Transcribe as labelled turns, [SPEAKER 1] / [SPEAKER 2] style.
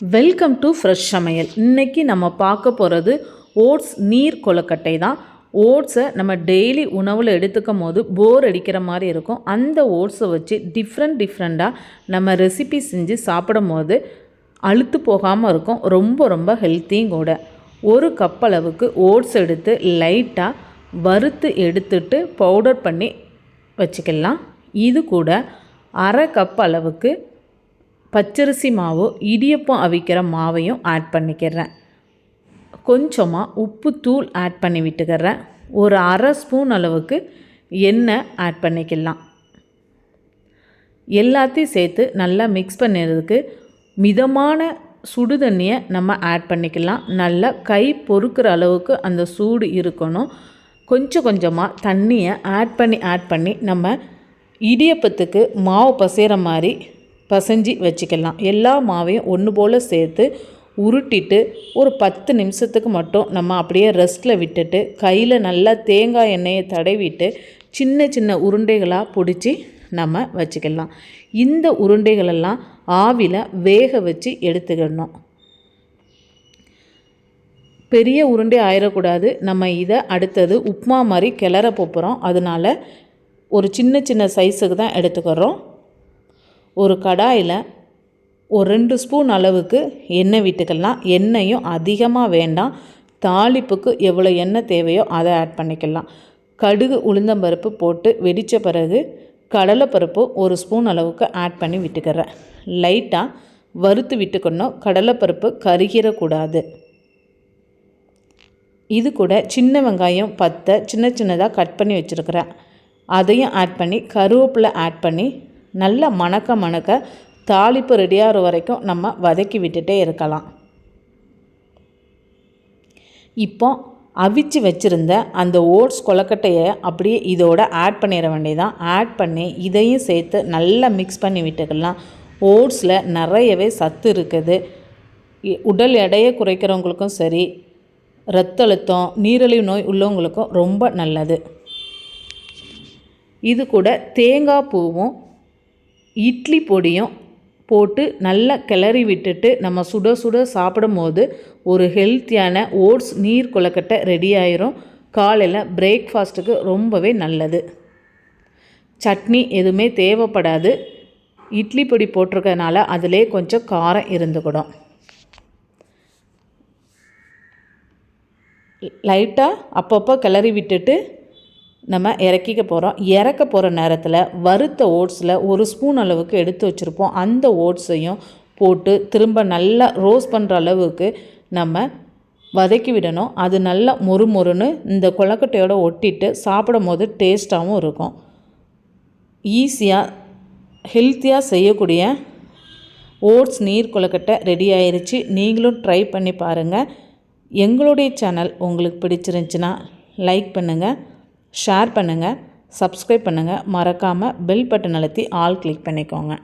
[SPEAKER 1] Welcome to fresh சமையல். இன்றைக்கி நம்ம பார்க்க போகிறது ஓட்ஸ் நீர் கொலக்கட்டை தான். ஓட்ஸை நம்ம டெய்லி உணவில் எடுத்துக்கும் போது போர் அடிக்கிற மாதிரி இருக்கும். அந்த ஓட்ஸை வச்சு டிஃப்ரெண்ட் டிஃப்ரெண்ட்டாக நம்ம ரெசிபி செஞ்சு சாப்பிடும் போது அழுத்து போகாமல் இருக்கும். ரொம்ப ரொம்ப ஹெல்த்தியும் கூட. ஒரு கப் அளவுக்கு ஓட்ஸ் எடுத்து லைட்டாக வறுத்து எடுத்துட்டு பவுடர் பண்ணி வச்சுக்கலாம். இது கூட அரை கப் அளவுக்கு பச்சரிசி மாவு இடியப்பம் அவிக்கிற மாவையும் ஆட் பண்ணிக்கிறேன். கொஞ்சமாக உப்பு தூள் ஆட் பண்ணி விட்டுக்கிறேன். ஒரு அரை ஸ்பூன் அளவுக்கு எண்ணெய் ஆட் பண்ணிக்கலாம். எல்லாத்தையும் சேர்த்து நல்லா மிக்ஸ் பண்ணுறதுக்கு மிதமான சுடு தண்ணியை நம்ம ஆட் பண்ணிக்கலாம். நல்லா கை பொறுக்கிற அளவுக்கு அந்த சூடு இருக்கணும். கொஞ்சம் கொஞ்சமாக தண்ணியை ஆட் பண்ணி ஆட் பண்ணி நம்ம இடியப்பத்துக்கு மாவு பசைகிற மாதிரி பசைஞ்சி வச்சுக்கலாம். எல்லா மாவையும் ஒன்று போல் சேர்த்து உருட்டிட்டு ஒரு பத்து நிமிஷத்துக்கு மட்டும் நம்ம அப்படியே ரெஸ்ட்டில் விட்டுட்டு கையில் நல்லா தேங்காய் எண்ணெயை தடவிட்டு சின்ன சின்ன உருண்டைகளாக பிடிச்சி நம்ம வச்சுக்கலாம். இந்த உருண்டைகளெல்லாம் ஆவியில் வேக வச்சு எடுத்துக்கிடணும் பெரிய உருண்டை ஆயிடக்கூடாது நம்ம இதை அடுத்தது உப்மா மாதிரி கிளற போகிறோம் அதனால் ஒரு சின்ன சின்ன சைஸுக்கு தான் எடுத்துக்கிறோம். ஒரு கடாயில் ஒரு ரெண்டு ஸ்பூன் அளவுக்கு எண்ணெய் விட்டுக்கலாம். எண்ணெயும் அதிகமாக வேண்டாம். தாளிப்புக்கு எவ்வளோ எண்ணெய் தேவையோ அதை ஆட் பண்ணிக்கலாம். கடுகு உளுந்தம்பருப்பு போட்டு வெடித்த பிறகு கடலைப்பருப்பு ஒரு ஸ்பூன் அளவுக்கு ஆட் பண்ணி விட்டுக்கிறேன். லைட்டாக வறுத்து விட்டுக்கணும். கடலைப்பருப்பு கருகிடக்கூடாது இது கூட சின்ன வெங்காயம் பத்தை சின்ன சின்னதாக கட் பண்ணி வச்சுருக்கிறேன். அதையும் ஆட் பண்ணி கருவேப்பிலை ஆட் பண்ணி நல்லா மணக்க மணக்க தாளிப்பு ரெடியாகிற வரைக்கும் நம்ம வதக்கி விட்டுட்டே இருக்கலாம். இப்போ அவிச்சு வச்சுருந்த அந்த ஓட்ஸ் கொலக்கட்டையை அப்படியே இதோட ஆட் பண்ணிட வேண்டியதான் ஆட் பண்ணி இதையும் சேர்த்து நல்லா மிக்ஸ் பண்ணி விட்டுக்கலாம். ஓட்ஸில் நிறையவே சத்து இருக்குது. உடல் எடையை குறைக்கிறவங்களுக்கும் சரி ரத்த அழுத்தம் நீரிழிவு நோய் உள்ளவங்களுக்கும் ரொம்ப நல்லது. இது கூட தேங்காய் பூவும் இட்லி பொடியும் போட்டு நல்லா கிளறி விட்டுட்டு நம்ம சுட சுட சாப்பிடும் போது ஒரு ஹெல்த்தியான ஓட்ஸ் நீர் கொலக்கட்டை ரெடி ஆயிரும். காலையில் பிரேக்ஃபாஸ்ட்டுக்கு ரொம்பவே நல்லது. சட்னி எதுவுமே தேவைப்படாது. இட்லி பொடி போட்டிருக்கனால அதிலே கொஞ்சம் காரம் இருந்துக்கிடும் லைட்டாக அப்பப்போ கிளறி விட்டுட்டு நம்ம இறக்கிக்க போகிறோம் இறக்க போகிற நேரத்தில் வறுத்த ஓட்ஸில் ஒரு ஸ்பூன் அளவுக்கு எடுத்து வச்சுருப்போம். அந்த ஓட்ஸையும் போட்டு திரும்ப நல்லா ரோஸ் பண்ணுற அளவுக்கு நம்ம வதக்கி விடணும். அது நல்லா மொறு மொறுன்னு இந்த கொழக்கட்டையோடு ஒட்டிட்டு சாப்பிடும் போது டேஸ்ட்டாகவும் இருக்கும். ஈஸியாக ஹெல்த்தியாக செய்யக்கூடிய ஓட்ஸ் நீர் கொழக்கட்டை ரெடி ஆயிடுச்சு நீங்களும் ட்ரை பண்ணி பாருங்கள் எங்களுடைய சேனல் உங்களுக்கு பிடிச்சிருந்துச்சின்னா லைக் பண்ணுங்கள் ஷேர் பண்ணுங்கள் சப்ஸ்கிரைப் பண்ணுங்கள் மறக்காமல் பெல் பட்டன் அழுத்தி ஆல் கிளிக் பண்ணிக்கோங்க.